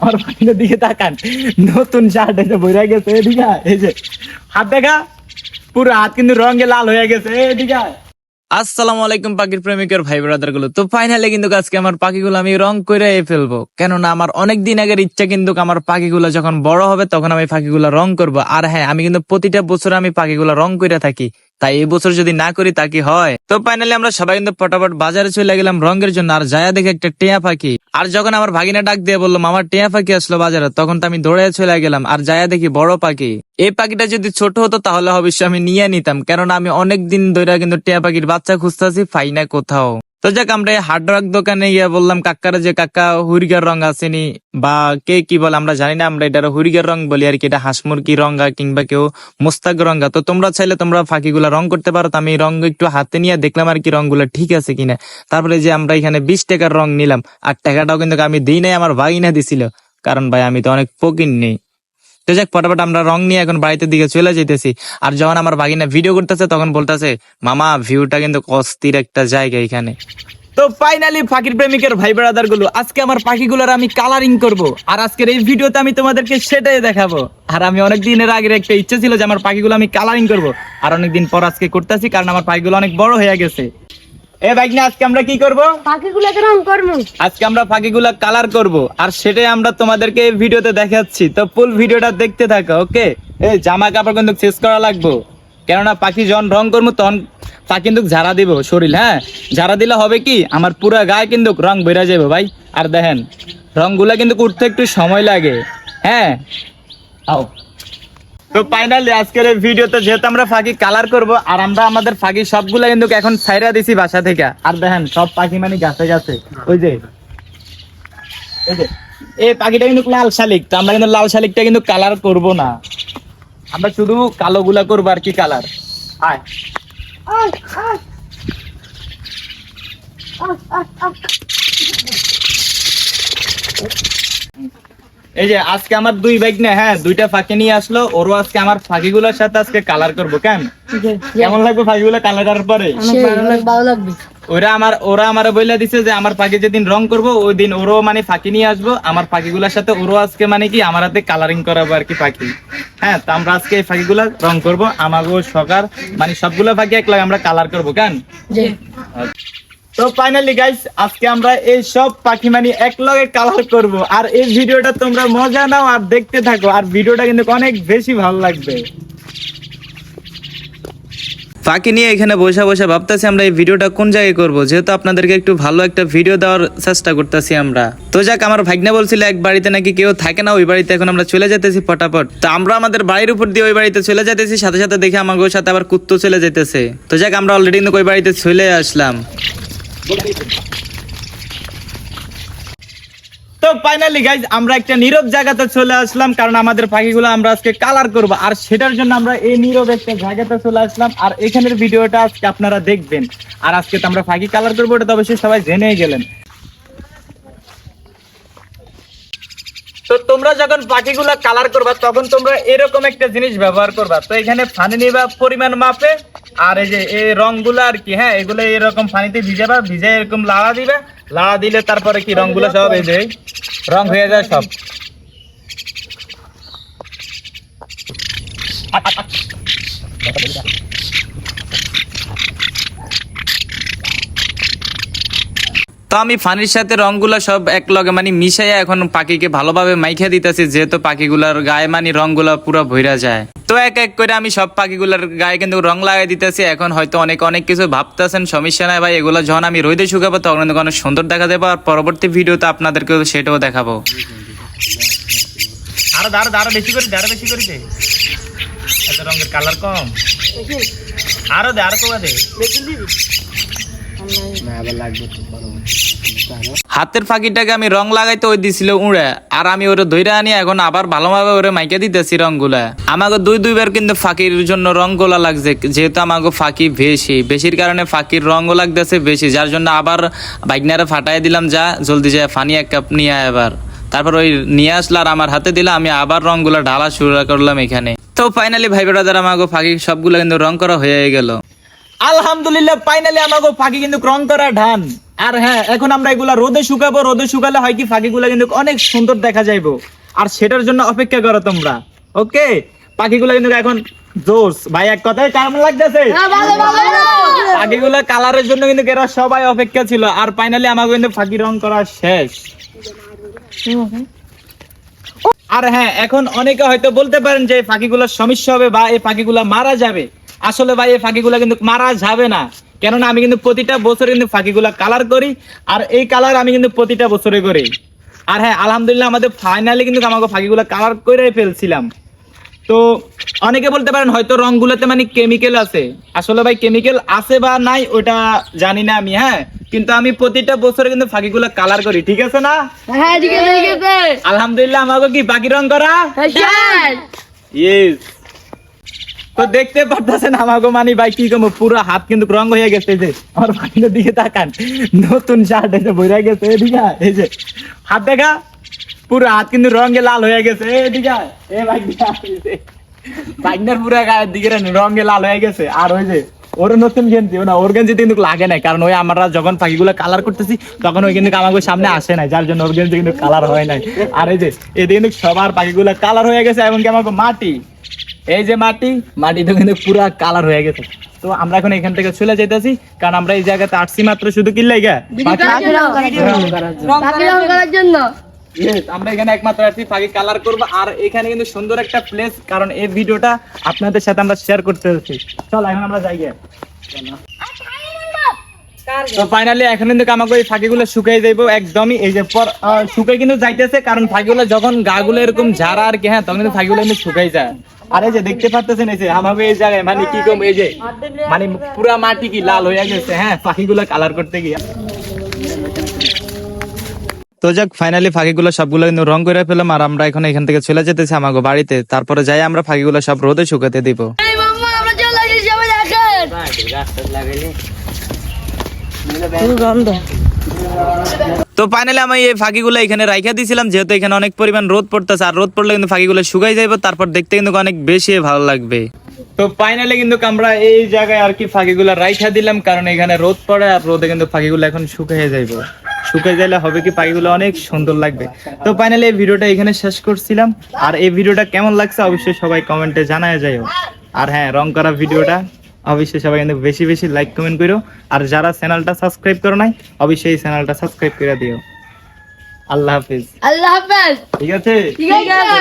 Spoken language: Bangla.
আমার পাখিটার দিকে তাকান। নতুন শার্ট এসে বইরা গেছে আয়, এই যে হাত দেখা পুরো হাত কিন্তু রঙে লাল হয়ে গেছে আয়। আসসালামু আলাইকুম পাখির প্রেমিকের ভাই ব্রাদারগুলো তো ফাইনালি কিন্তু আজকে আমার পাখিগুলো আমি রং করে ফেলব। কেননা আমার অনেক দিন আগের ইচ্ছা কিন্তু আমার পাখিগুলো যখন বড় হবে তখন আমি পাখিগুলো রং করব। আর হ্যাঁ আমি কিন্তু প্রতিটা বছর আমি পাখিগুলো রং করে থাকি। তাই এই বছর যদি না করি তা কি হয়? তো ফাইনালি আমরা সবাই কিন্তু ফটাফট বাজারে চলে গেলাম রঙের জন্য। আর যায়া দেখে একটা টিয়া পাখি। আর যখন আমার ভাগিনা ডাক দিয়ে বলল আমার টিয়া পাখি আসলো বাজারে, তখন তো আমি দৌড়ে চলে গেলাম। আর যায়া দেখি বড় পাখি। এই পাখিটা যদি ছোট হতো তাহলে অবশ্যই আমি নিয়ে নিতাম। কেননা আমি অনেকদিন ধরে কিন্তু টিয়া পাখির বাচ্চা খুঁজতেছি ফাইনা কোথাও। তো যাক, আমরা এই হার্ড রক দোকানে গিয়ে বললাম, কাকারা যে কাকা হুরিগার রং আসেনি বা কে কি বলে, আমরা জানি না, আমরা এটা হুরিগার রং বলি আর কি, এটা হাঁস মুরগি রঙা কিংবা কেউ মোস্তাক রঙা। তো তোমরা চাইলে তোমরা ফাঁকি ফাঁকিগুলা রং করতে পারো, তো আমি রং একটু হাতে নিয়ে দেখলাম আর কি রংগুলো ঠিক আছে কিনা। তারপরে যে আমরা এখানে বিশ টাকার রং নিলাম আর টাকাটাও কিন্তু আমি দিই নাই, আমার ভাগিনা দিছিল। কারণ ভাই, আমি তো অনেক পকিন নেই। তো যাক, ফটাফট আমরা রং নিয়ে এখন বাড়িতে দিকে চলে যেতেছি আর যখন আমার ভাগিনা ভিডিও করতেছে, তখন বলতেছে, মামা ভিউটা কিন্তু অস্থির একটা জায়গা এখানে। তো ফাইনালি পাখির প্রেমিকের ভাই ব্রাদারগুলো, আজকে আমার পাখিগুলোর আমি কালারিং করব। আর আজকের এই ভিডিওতে আমি তোমাদেরকে সেটাই দেখাবো। আর আমি অনেক দিনের আগের একটা ইচ্ছে ছিল যে আমার পাখিগুলো আমি কালারিং করব। আর অনেক দিন পর আজকে করতেছি, কারণ আমার পাখিগুলো অনেক বড় হয়ে গেছে। এ বাইক না আজকে আমরা কি করব? পাখিগুলোকে রং করব। আজকে আমরা পাখিগুলা কালার করব। আর সেটাই আমরা তোমাদেরকে এই ভিডিওতে দেখাচ্ছি। তো ফুল ভিডিওটা দেখতে থাকো ওকে এই জামা কাপড় কিন্তু শেষ করা লাগবো। কেননা পাখি যখন রং করব তখন পাখি কিন্তু ঝাড়া দিব শরীর হ্যাঁ? ঝাড়া দিলে হবে কি? আমার পুরা গায়ে কিন্তু রং বেরা যাবে ভাই। আর দেখেন রংগুলা কিন্তু উঠতে একটু সময় লাগে হ্যাঁ? আও। তো ফাইনালি আজকের এই ভিডিওতে যেহেতু আমরা ফাঁকি কালার করব, আর আমরা আমাদের ফাঁকি সবগুলা কিন্তু এখন ছাইরা দিছি বাসা থেকে। আর দেখেন, সব পাখি মানে গাছে গাছে। ওই যে, এই পাখিটা কিন্তু লাল শালিক, তো আমরা কিন্তু লাল শালিকটা কিন্তু কালার করব না। আমরা শুধু কালো গুলা করব আর কি কালার। এই যে আজকে আমার দুই বাইক না হ্যাঁ দুইটা ফাঁকি নিয়ে আসলো। ওরও আজকে আমার ফাঁকিগুলোর সাথে আজকে কালার করব কেন কেমন লাগবে ফাঁকিগুলো কালার করার পরে? ভালো লাগবে। ওরা আমার ওরা আমার বইলা দিছে যে আমার পাখি যেদিন রং করব ওই দিন ওরও মানে ফাঁকি নিয়ে আসব। আমার পাখিগুলোর সাথে ওরও আজকে মানে কি আমার হাতে কালারিং করাবো আর কি পাখি হ্যাঁ তো আমরা আজকে এই পাখিগুলা রং করব। আমাগো সকার মানে সবগুলো পাখি এক লাগে আমরা কালার করব কেন জি তো ফাইনালি গাইস আজকে আমরা এই সব পাখি মানে এক লগে কালার করব। আর এই ভিডিওটা তোমরা মজা নাও আর দেখতে থাকো। আর ভিডিওটা কিন্তু অনেক বেশি ভালো লাগবে। ফাঁকি নিয়ে এখানে বসে বসে ভাবতেছি আমরা এই ভিডিওটা কোন জায়গায় করব। যেহেতু আপনাদেরকে একটু ভালো একটা ভিডিও দেওয়ার চেষ্টা করতেছি আমরা। তো যাক, আমার ভাগ্নে বলছিল, এক বাড়িতে নাকি কেউ থাকে না, ওই বাড়িতে এখন আমরা চলে যেতেছি ফটাফট। তো আমরা আমাদের বাড়ির উপর দিয়ে ওই বাড়িতে চলে যেতেছি, সাথে সাথে দেখে আমার সাথে আবার কুত্তো চলে যেতেছে। তো যাক, আমরা অলরেডি ওই বাড়িতে চলে আসলাম। তো ফাইনালি গাইজ আমরা একটা নীরব জায়গাতে চলে আসলাম, কারণ আমাদের পাখিগুলো আমরা আজকে কালার করব। আর সেটার জন্য আমরা এই নীরব একটা জায়গাতে চলে আসলাম। আর এখানের ভিডিওটা আজকে আপনারা দেখবেন। আর আজকে তো আমরা পাখি কালার করব এটা তো অবশ্যই সবাই জেনেই গেলেন। তো তোমরা যখন পাখিগুলো কালার করবা তখন তোমরা এরকম একটা জিনিস ব্যবহার করবা। তো এখানে ফানি নিবা পরিমাণ মাপে আর এই যে এই রংগুলো আর কি হ্যাঁ এগুলো এরকম ফানিতে ভিজাবা ভিজে এরকম লাড়া দিবে। লাড়া দিলে তারপরে কি রংগুলো সব এই যে রং হয়ে যায় সব। তো আমি ফানির সাথে রংগুলো সব এক লগে মানে মিশাইয়া এখন পাখিকে ভালোভাবে মাইখা দিতেছি যেহেতু পাখিগুলার গায়ে মানে রংগুলা পুরো ভইরা যায়। তো এক এক করে আমি সব পাখিগুলার গায়ে কিন্তু রং লাগাই দিতেছি এখন হয়তো অনেক অনেক কিছু ভাবতেছেন সমস্যা নাই ভাই এগুলো যখন আমি রোদে শুকাবো তখন কিন্তু অনেক সুন্দর দেখা যাবে আর পরবর্তী ভিডিওতে আপনাদেরকে সেটাও দেখাবো। আরও আরও আরও বেশি করে আরও বেশি করে দে। এত রঙের কালার কম। আরও দে আরও কমা দে। হাতের ফাঁকিটাকে আমি রং লাগাইতে ওই দিছিল উড়ে, আর আমি ওরে ধৈরা আনি এখন আবার ভালোভাবে ওরে মাইকে দিতেছি রংগুলা। আমাকে দুই দুইবার কিন্তু ফাঁকির জন্য রংগুলা লাগছে, যেহেতু আমাকে ফাঁকি বেশি। বেশির কারণে ফাঁকির রঙও লাগতেছে বেশি, যার জন্য আবার বাইকনারে ফাটাই দিলাম, যা, জলদি যায় ফানি এক কাপ নিয়ে আয় এবার। তারপর ওই নিয়ে আসলো আর আমার হাতে দিলাম আমি আবার রংগুলা ঢালা শুরু করলাম এখানে। তো ফাইনালি ভাই বেড়াদার আমাকে ফাঁকি সবগুলো কিন্তু রং করা হয়ে গেল। আলহামদুলিল্লাহ ফাইনালি আমাকে ফাঁকি কিন্তু রং করা ধান আর হ্যাঁ এখন আমরা এগুলা রোদে শুকাবো রোদে শুকালে হয় কি পাখিগুলা কিন্তু অনেক সুন্দর দেখা যাইবো। আর সেটার জন্য অপেক্ষা করো তোমরা ওকে? পাখিগুলা কিন্তু এখন জোস ভাই এক কথায় কেমন লাগতেছে? হ্যাঁ, ভালো ভালো। কালারের জন্য কিন্তু এরা সবাই অপেক্ষা ছিল। আর ফাইনালি আমাকে কিন্তু ফাঁকি রং করা শেষ। আর হ্যাঁ এখন অনেকে হয়তো বলতে পারেন যে এই পাখিগুলোর সমস্যা হবে বা এই পাখিগুলো মারা যাবে। আসলে ভাই এই পাখিগুলা কিন্তু মারা যাবে না। কেননা আমি কিন্তু প্রতিটা বছরে কিন্তু পাখিগুলা কালার করি আর এই কালার আমি কিন্তু প্রতিটা বছরে করি। আর হ্যাঁ আলহামদুলিল্লাহ আমাদের ফাইনালি কিন্তু আমাকে পাখিগুলা কালার করে ফেলছিলাম। তো অনেকে বলতে পারেন হয়তো রংগুলোতে মানে কেমিক্যাল আছে। আসলে ভাই কেমিক্যাল আছে বা নাই ওটা জানি না আমি হ্যাঁ? কিন্তু আমি প্রতিটা বছরে কিন্তু পাখিগুলো কালার করি ঠিক আছে না? হ্যাঁ ঠিক আছে আলহামদুলিল্লাহ আমাকে কি বাকি রং করা? হ্যাঁ, ইয়েস তো দেখতে পারতেছেন আমাকে মানে ভাই কি কমো পুরো হাত কিন্তু রং হয়ে গেছে যে। আমার পাখিটার দিকে তাকান। নতুন শার্ট এসে বইরা গেছে এদিকে এই যে। হাত দেখা, পুরো হাত কিন্তু রঙে লাল হয়ে গেছে এদিকে এ ভাই পুরো গায়ের দিকে রঙে লাল হয়ে গেছে। আর ওই যে, ওর নতুন গেঞ্জি না, ওর গেঞ্জি কিন্তু লাগে না কারণ ওই আমরা যখন পাখিগুলো কালার করতেছি, তখন ওই কিন্তু আমাকে সামনে আসে নাই, যার জন্য ওর গেঞ্জি কিন্তু কালার হয় নাই। আর এই যে, এদিকে কিন্তু সবার পাখিগুলো কালার হয়ে গেছে এবং কি আমাকে মাটি। এই যে মাটি মাটি তো কিন্তু পুরা কালার হয়ে গেছে। তো আমরা এখন এখান থেকে চলে যেতেছি কারণ আমরা এই জায়গাতে আসছি মাত্র শুধু কি লাগে করার জন্য। পাখি রং করার জন্য। Yes, আমরা এখানে একমাত্র আসছি পাখি কালার করব। আর এখানে কিন্তু সুন্দর একটা প্লেস কারণ এই ভিডিওটা আপনাদের সাথে আমরা শেয়ার করতে যাচ্ছি। চল এখন আমরা যাই। তো ফাইনালি এখন কিন্তু আমাকে ওই ফাঁকিগুলো শুকাই যাইবো একদমই। এই যে পর শুকাই কিন্তু যাইতেছে কারণ ফাঁকিগুলো যখন গাগুলো এরকম ঝাড়া আর কি হ্যাঁ তখন কিন্তু ফাঁকিগুলো কিন্তু শুকাই যায়। আর এই যে দেখতে পারতেছেন এই যে আমাকে এই জায়গায় মানে কি কম এই যে মানে পুরা মাটি কি লাল হয়ে গেছে হ্যাঁ? পাখিগুলো কালার করতে গিয়ে। তো যাক ফাইনালি ফাঁকিগুলো সবগুলো কিন্তু রং করে ফেলাম আর আমরা এখন এখান থেকে চলে যেতেছি আমাকে বাড়িতে। তারপরে যাই আমরা ফাঁকিগুলো সব রোদে শুকাতে দিব। এই তো ফাইনালি আমি এই ফাঁকিগুলো এখানে রাইখা দিয়েছিলাম, যেহেতু এখানে অনেক পরিমাণ রোদ পড়তেছে, আর রোদ পড়লে কিন্তু ফাঁকিগুলো শুকাই যাবে তারপর দেখতে কিন্তু অনেক বেশি ভালো লাগবে। তো ফাইনালি কিন্তু আমরা এই জায়গায় আর কি ফাঁকিগুলো রাইখা দিলাম, কারণ এখানে রোদ পড়ে আর রোদে কিন্তু ফাঁকিগুলো এখন শুকিয়ে যাইব। শুকিয়ে যাইলে হবে কি পাখিগুলো অনেক সুন্দর লাগবে। তো ফাইনালি এই ভিডিওটা এখানে শেষ করছিলাম, আর এই ভিডিওটা কেমন লাগছে অবশ্যই সবাই কমেন্টে জানায় যাইও। আর হ্যাঁ রং করা ভিডিওটা অবশ্যই সবাই কিন্তু বেশি বেশি লাইক কমেন্ট করো আর যারা চ্যানেলটা সাবস্ক্রাইব করো নাই অবশ্যই চ্যানেলটা সাবস্ক্রাইব করে দিও। আল্লাহ হাফিজ। আল্লাহ হাফিজ। ঠিক আছে? ঠিক আছে।